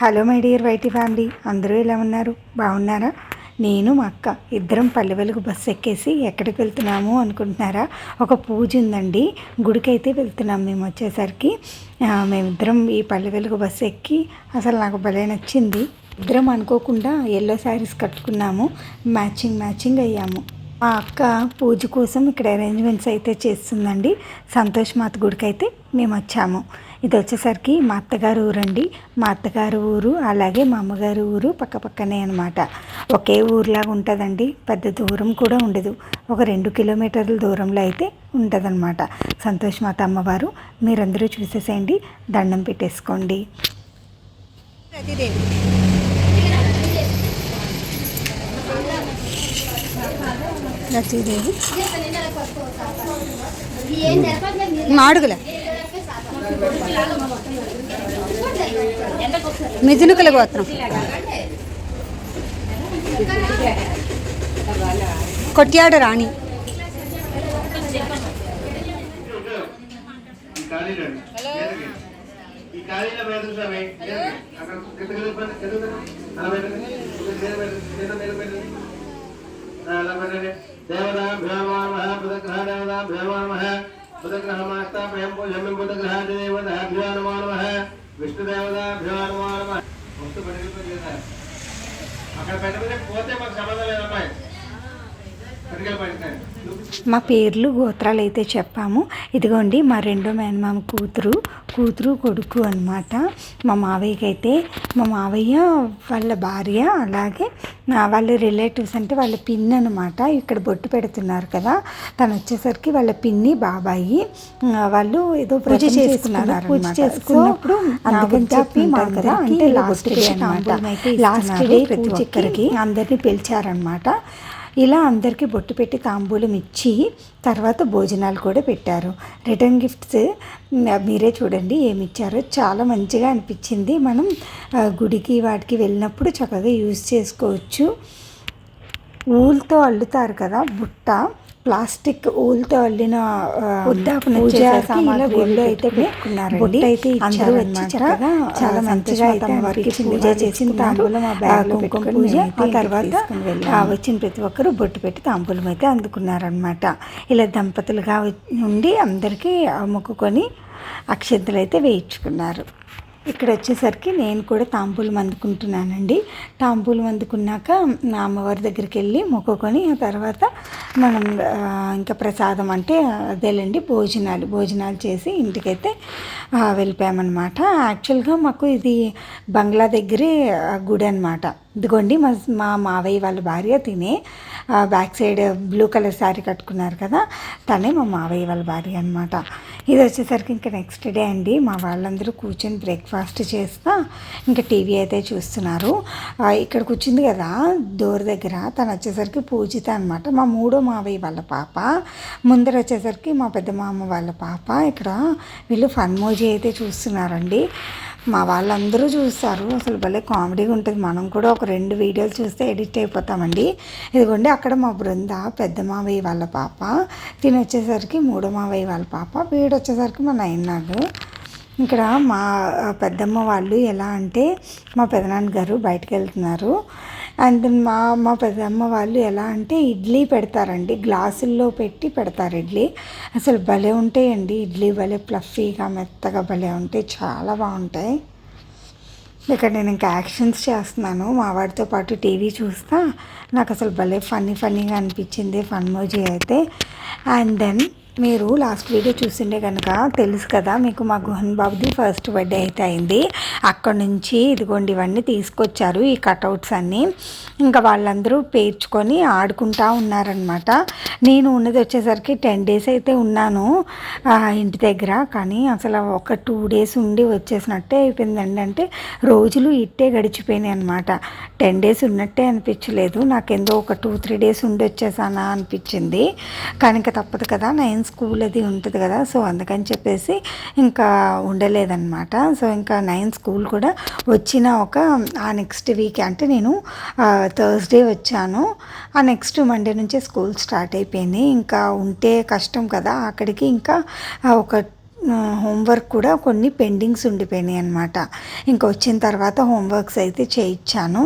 Hello my dear YT family అందరూ ఎలా ఉన్నారు? బాగున్నారా? నేను మా అక్క ఇద్దరం పల్లె వెలుగు బస్సు ఎక్కేసి ఎక్కడికి వెళ్తున్నాము అనుకుంటున్నారా? ఒక పూజ ఉందండి. గుడికి అయితే వెళ్తున్నాం మేము వచ్చేసరికి. మేమిద్దరం ఈ పల్లె వెలుగు బస్సు ఎక్కి అసలు నాకు భలే నచ్చింది. ఇద్దరం అనుకోకుండా ఎల్లో శారీస్ కట్టుకున్నాము. మ్యాచింగ్ మ్యాచింగ్ అయ్యాము. మా అక్క పూజ కోసం ఇక్కడ అరేంజ్మెంట్స్ అయితే చేస్తుందండి. సంతోష్ మాత గుడికి అయితే మేము వచ్చాము. ఇది వచ్చేసరికి మా అత్తగారు ఊరండి. మా అత్తగారు ఊరు అలాగే మా అమ్మగారు ఊరు పక్క పక్కనే అనమాట ఒకే ఊర్లాగా ఉంటుందండి. పెద్ద దూరం కూడా ఉండదు. ఒక రెండు కిలోమీటర్ల దూరంలో అయితే ఉంటుందన్నమాట. సంతోష్ మాత అమ్మవారు మీరందరూ చూసేసేయండి. దండం పెట్టేసుకోండి. రతీదేవి మాడుగుల మిథునుకుల గోత్రం. కొట్యాడ రాణి. అక్కడ కింద కింద పెట్టండి, కింద పెట్టండి. అలా పెట్టండి. మీద పెట్టండి, మీద మీద పెట్టండి. ఆ, అలా పెట్టండి. దేవతాభ్యో నమః, బుధగ్రహ దేవతాభ్యో నమః. బుధగ్రహమాస్తాపయం పూజమ్యం బుధగ్రహాదిదేవతాభ్యో నమో నమః. విష్ణుదేవతాభ్యో నమో నమః. వస్తు పట్టుకెళ్ళిపోయి లేదా? అక్కడ పెట్టకపోతే పోతే మాకు సంబంధం లేదమ్మాయి పట్టుకెళ్ళిపోయింది మా పేర్లు గోత్రాలు అయితే చెప్పాము. ఇదిగోండి మా రెండో మేనమామ కూతురు కూతురు కొడుకు అన్నమాట. మా మావయ్యకి అయితే మా మావయ్య వాళ్ళ భార్య అలాగే వాళ్ళ రిలేటివ్స్ అంటే వాళ్ళ పిన్ అనమాట ఇక్కడ బొట్టు పెడుతున్నారు కదా తను వచ్చేసరికి వాళ్ళ పిన్ని బాబాయి వాళ్ళు ఏదో పూజ చేసుకున్నారు పూజ చేసుకున్నప్పుడు అందుకని చెప్పి మా కదా అంటే లాస్ట్ డే అనమాట లాస్ట్ డే ప్రతి ఒక్కరికి అందరినీ పిలిచారనమాట ఇలా అందరికీ బొట్టు పెట్టి తాంబూలం ఇచ్చి తర్వాత భోజనాలు కూడా పెట్టారు. రిటర్న్ గిఫ్ట్స్ మీరే చూడండి ఏమి ఇచ్చారో. చాలా మంచిగా అనిపించింది. మనం గుడికి వాటికి వెళ్ళినప్పుడు చక్కగా యూజ్ చేసుకోవచ్చు. ఊల్తో అల్లుతారు కదా బుట్ట. ప్లాస్టిక్ ఊల్తో అల్లిన ఉద్దాపన ఇలా గుడిలో అయితే పెట్టుకున్నారండి. అయితే అందరూ వచ్చి చక్కగా చాలా మంచిగా అయితే వారికి పూజ చేసిన తాంబూలం ఆ బ్యాగ్లో పెట్టుకొని పూజ ఆ తర్వాత వచ్చిన ప్రతి ఒక్కరు బొట్టు పెట్టి తాంబూలం అయితే అందుకున్నారనమాట ఇలా దంపతులుగా ఉండి అందరికీ మొక్కుకొని అక్షంతలు అయితే వేయించుకున్నారు. ఇక్కడ వచ్చేసరికి నేను కూడా తాంబూలం అందుకుంటున్నానండి. తాంబూలం అందుకున్నాక నా అమ్మవారి దగ్గరికి వెళ్ళి మొక్కుకొని ఆ తర్వాత మనం ఇంకా ప్రసాదం అంటే అదేలేండి భోజనాలు భోజనాలు చేసి ఇంటికైతే వెళ్ళిపోయామన్నమాట. యాక్చువల్గా మాకు ఇది బంగ్లా దగ్గరే గుడి అనమాట ఇదిగోండి మా మా మావయ్య వాళ్ళ భార్య తినే back side blue colour sari కట్టుకున్నారు కదా తనే మా మావయ్య వాళ్ళ భార్య అనమాట ఇది వచ్చేసరికి ఇంకా నెక్స్ట్ డే అండి. మా వాళ్ళందరూ కూర్చొని బ్రేక్ఫాస్ట్ చేస్తా ఇంకా టీవీ అయితే చూస్తున్నారు. ఇక్కడ కూర్చుంది కదా డోర్ దగ్గర తను వచ్చేసరికి పూజిత అనమాట మా మూడో మావయ్య వాళ్ళ పాప ముందర వచ్చేసరికి మా పెద్ద మామ వాళ్ళ పాప. ఇక్కడ వీళ్ళు ఫన్మోజీ అయితే చూస్తున్నారండి. మా వాళ్ళందరూ చూస్తారు అసలు భలే కామెడీగా ఉంటుంది. మనం కూడా ఒక రెండు వీడియోలు చూస్తే ఎడిట్ అయిపోతామండి. ఇదిగోండి అక్కడ మా బృంద పెద్ద మావయ్య వాళ్ళ పాప తిని వచ్చేసరికి మూడో మావయ్య వాళ్ళ పాప వీడు వచ్చేసరికి మా నైన్నాడు ఇక్కడ మా పెద్దమ్మ వాళ్ళు ఎలా అంటే మా పెదనాన్న గారు బయటకు వెళ్తున్నారు. అండ్ మా మా పెద్దమ్మ వాళ్ళు ఎలా అంటే ఇడ్లీ పెడతారండి. గ్లాసుల్లో పెట్టి పెడతారు ఇడ్లీ. అసలు భలే ఉంటాయండి ఇడ్లీ. భలే ప్లఫీగా మెత్తగా భలే ఉంటాయి. చాలా బాగుంటాయి. ఇక్కడ నేను ఇంకా యాక్షన్స్ చేస్తున్నాను. మా వాడితో పాటు టీవీ చూస్తా. నాకు అసలు భలే ఫన్నీ ఫన్నీగా అనిపించింది. ఫన్ మోజీ అయితే. అండ్ దెన్ మీరు లాస్ట్ వీడియో చూసిండే కనుక తెలుసు కదా మీకు మా గుహన్ బాబుది ఫస్ట్ బర్త్డే అయితే అయింది. అక్కడ నుంచి ఇదిగోండి ఇవన్నీ తీసుకొచ్చారు ఈ కటౌట్స్ అన్నీ. ఇంకా వాళ్ళందరూ పేర్చుకొని ఆడుకుంటా ఉన్నారనమాట నేను ఉన్నది వచ్చేసరికి టెన్ డేస్ అయితే ఉన్నాను ఇంటి దగ్గర. కానీ అసలు ఒక టూ డేస్ ఉండి వచ్చేసినట్టే అయిపోయిందండి. అంటే రోజులు ఇట్టే గడిచిపోయినాయి అనమాట టెన్ డేస్ ఉన్నట్టే అనిపించలేదు. నాకేందో ఒక టూ త్రీ డేస్ ఉండి వచ్చేసానా అనిపించింది. కానీ ఇంకా తప్పదు కదా నైన్ స్కూల్ అది ఉంటుంది కదా సో అందుకని చెప్పేసి ఇంకా ఉండలేదన్నమాట. సో ఇంకా నైన్ స్కూల్ కూడా వచ్చిన ఒక ఆ నెక్స్ట్ వీక్ అంటే నేను థర్స్డే వచ్చాను. ఆ నెక్స్ట్ మండే నుంచే స్కూల్ స్టార్ట్ అయిపోయింది. ఇంకా ఉంటే కష్టం కదా అక్కడికి ఇంకా ఒక హోంవర్క్ కూడా కొన్ని పెండింగ్స్ ఉండిపోయినాయి అనమాట ఇంకా వచ్చిన తర్వాత హోంవర్క్స్ అయితే చేయించాను.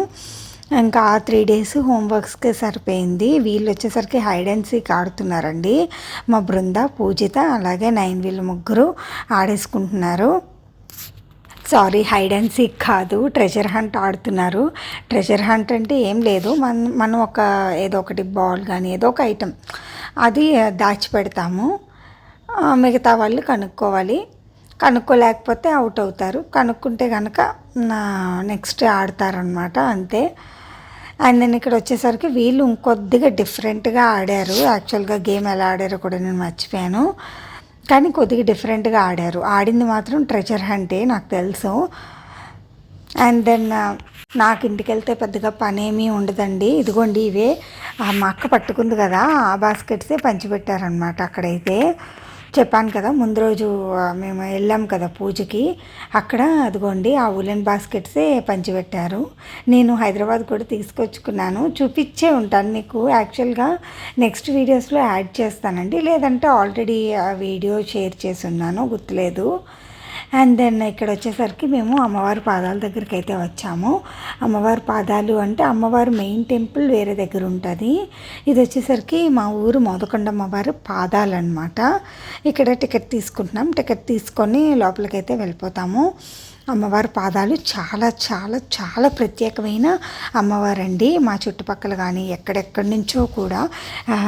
ఇంకా ఆ త్రీ డేస్ హోంవర్క్స్కే సరిపోయింది. వీళ్ళు వచ్చేసరికి హైడ్ అండ్ సీక్ ఆడుతున్నారండి. మా బృంద పూజిత అలాగే నైన్ వీళ్ళు ముగ్గురు ఆడేసుకుంటున్నారు. సారీ హైడ్ అండ్ సీక్ కాదు ట్రెజర్ హంట్ ఆడుతున్నారు. ట్రెజర్ హంట్ అంటే ఏం లేదు. మన మనం ఒక ఏదో ఒకటి బాల్ కానీ ఏదో ఒక ఐటెం అది దాచిపెడతాము మిగతా వాళ్ళు కనుక్కోవాలి. కనుక్కోలేకపోతే అవుట్ అవుతారు. కనుక్కుంటే కనుక నెక్స్ట్ ఆడతారనమాట అంతే. అండ్ నేను ఇక్కడ వచ్చేసరికి వీళ్ళు ఇంకొద్దిగా డిఫరెంట్గా ఆడారు. యాక్చువల్గా గేమ్ ఎలా ఆడారో కూడా నేను మర్చిపోయాను. కానీ కొద్దిగా డిఫరెంట్గా ఆడారు. ఆడింది మాత్రం ట్రెజర్ హంటే నాకు తెలుసు. అండ్ దెన్ నాకు ఇంటికి వెళ్తే పెద్దగా పని ఏమీ ఉండదండి. ఇదిగోండి ఇవే. మా అక్క పట్టుకుంది కదా ఆ బాస్కెట్సే పంచిపెట్టారనమాట అక్కడైతే. చెప్పాను కదా ముందు రోజు మేము వెళ్ళాం కదా పూజకి. అక్కడ అదిగోండి ఆ ఉలెన్ బాస్కెట్సే పంచిపెట్టారు. నేను హైదరాబాద్ కూడా తీసుకొచ్చుకున్నాను. చూపించే ఉంటాను మీకు. యాక్చువల్గా నెక్స్ట్ వీడియోస్లో యాడ్ చేస్తానండి. లేదంటే ఆల్రెడీ ఆ వీడియో షేర్ చేసి ఉన్నాను గుర్తులేదు. అండ్ దెన్ ఇక్కడ వచ్చేసరికి మేము అమ్మవారి పాదాల దగ్గరికి అయితే వచ్చాము. అమ్మవారి పాదాలు అంటే అమ్మవారి మెయిన్ టెంపుల్ వేరే దగ్గర ఉంటుంది. ఇది వచ్చేసరికి మా ఊరు మోదకొండ అమ్మవారి పాదాలు అనమాట ఇక్కడ టికెట్ తీసుకుంటున్నాం. టికెట్ తీసుకొని లోపలికైతే వెళ్ళిపోతాము. అమ్మవారి పాదాలు చాలా చాలా చాలా ప్రత్యేకమైన అమ్మవారండి. మా చుట్టుపక్కల కానీ ఎక్కడెక్కడి నుంచో కూడా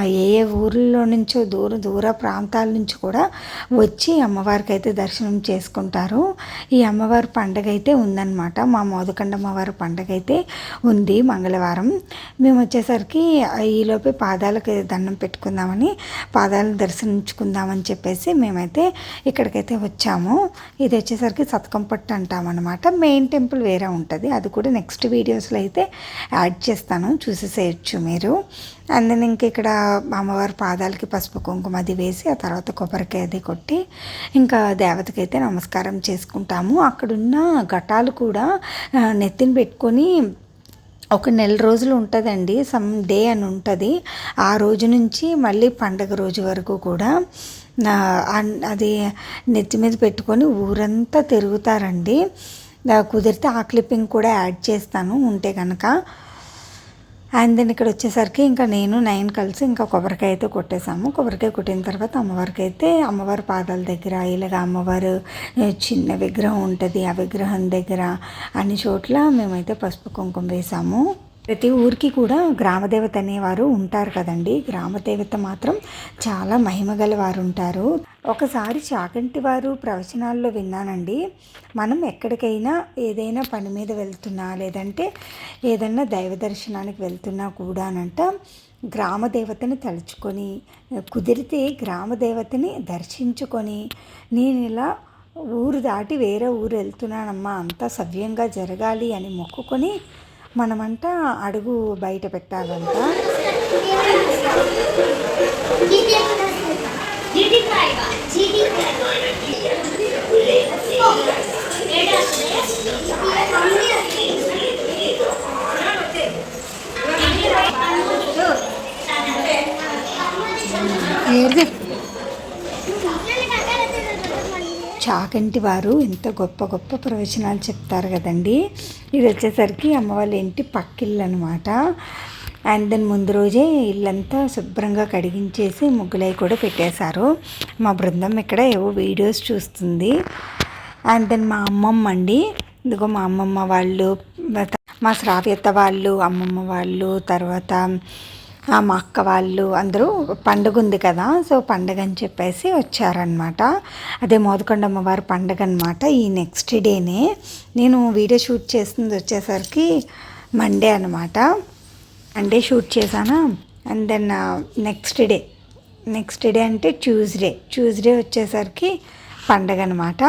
ఏ ఏ ఊర్లో నుంచో దూర దూర ప్రాంతాల నుంచి కూడా వచ్చి అమ్మవారికి అయితే దర్శనం చేసుకుంటారు. ఈ అమ్మవారి పండగ అయితే ఉందన్నమాట. మా మోదకండ అమ్మవారి పండగ అయితే ఉంది మంగళవారం. మేము వచ్చేసరికి ఈలోపే పాదాలకు దండం పెట్టుకుందామని పాదాలను దర్శించుకుందామని చెప్పేసి మేమైతే ఇక్కడికైతే వచ్చాము. ఇది వచ్చేసరికి సతకం పట్టు అంటామన్నమాట మెయిన్ టెంపుల్ వేరే ఉంటుంది. అది కూడా నెక్స్ట్ వీడియోస్లో అయితే యాడ్ చేస్తాను. చూసేసేయచ్చు మీరు. అండ్ దెన్ ఇంక ఇక్కడ అమ్మవారి పాదాలకి పసుపు కుంకుమ అది వేసి ఆ తర్వాత కొబ్బరికాయ అది కొట్టి ఇంకా దేవతకి అయితే నమస్కారం చేసుకుంటాము. అక్కడున్న ఘటాలు కూడా నెత్తిని పెట్టుకొని ఒక నెల రోజులు ఉంటుందండి. సమ్ డే అని ఉంటుంది. ఆ రోజు నుంచి మళ్ళీ పండగ రోజు వరకు కూడా అది నెత్తి మీద పెట్టుకొని ఊరంతా తిరుగుతారండి. కుదిరితే ఆ క్లిప్పింగ్ కూడా యాడ్ చేస్తాను ఉంటే కనుక అండ్ దెన్ ఇక్కడ వచ్చేసరికి ఇంకా నేను నైన్ కలిసి ఇంకా కొబ్బరికాయ అయితే కొట్టేసాము. కొబ్బరికాయ కొట్టిన తర్వాత అమ్మవారికి అయితే అమ్మవారి పాదాల దగ్గర ఇలాగ అమ్మవారు చిన్న విగ్రహం ఉంటుంది ఆ విగ్రహం దగ్గర అన్ని చోట్ల మేమైతే పసుపు కుంకుమ వేసాము. ప్రతి ఊరికి కూడా గ్రామదేవత అనేవారు ఉంటారు కదండి. గ్రామదేవత మాత్రం చాలా మహిమగల వారు ఉంటారు ఒకసారి చాకంటి వారు ప్రవచనాల్లో విన్నానండి. మనం ఎక్కడికైనా ఏదైనా పని మీద వెళ్తున్నా లేదంటే ఏదైనా దైవ దర్శనానికి వెళ్తున్నా కూడానంట గ్రామదేవతని తలుచుకొని కుదిరితే గ్రామదేవతని దర్శించుకొని నేను ఇలా ఊరు దాటి వేరే ఊరు వెళ్తున్నానమ్మా అంతా సవ్యంగా జరగాలి అని మొక్కుకొని మనమంట అడుగు బయట పెట్టాలంట. जीटी చాకంటి వారు ఎంత గొప్ప గొప్ప ప్రవచనాలు చెప్తారు కదండి. ఇది వచ్చేసరికి అమ్మ వాళ్ళ ఇంటి పక్కిల్లు అనమాట అండ్ దెన్ ముందు రోజే ఇల్లంతా శుభ్రంగా కడిగించేసి ముగ్గులై కూడా పెట్టేశారు. మా బృందం ఇక్కడ ఏవో వీడియోస్ చూస్తుంది. అండ్ దెన్ మా అమ్మమ్మ అండి. ఇదిగో మా అమ్మమ్మ వాళ్ళు మా శ్రావ్యత వాళ్ళు అమ్మమ్మ వాళ్ళు తర్వాత మా అక్క వాళ్ళు అందరూ పండుగ ఉంది కదా సో పండగ అని చెప్పేసి వచ్చారనమాట అదే మోదకొండమ్మ వారి పండగ అనమాట ఈ నెక్స్ట్ డేనే నేను వీడియో షూట్ చేస్తుంది వచ్చేసరికి మండే అనమాట మండే షూట్ చేశాను? And then next day next day అంటే ట్యూస్డే ట్యూస్డే వచ్చేసరికి పండగ అనమాట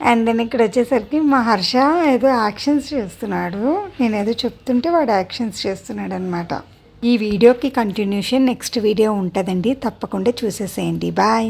అండ్ దెన్ ఇక్కడ వచ్చేసరికి మా హర్ష ఏదో యాక్షన్స్ చేస్తున్నాడు. నేను ఏదో చెప్తుంటే వాడు యాక్షన్స్ చేస్తున్నాడు అనమాట ఈ వీడియోకి కంటిన్యూషన్ నెక్స్ట్ వీడియో ఉంటుందండి. తప్పకుండా చూసేసేయండి. బాయ్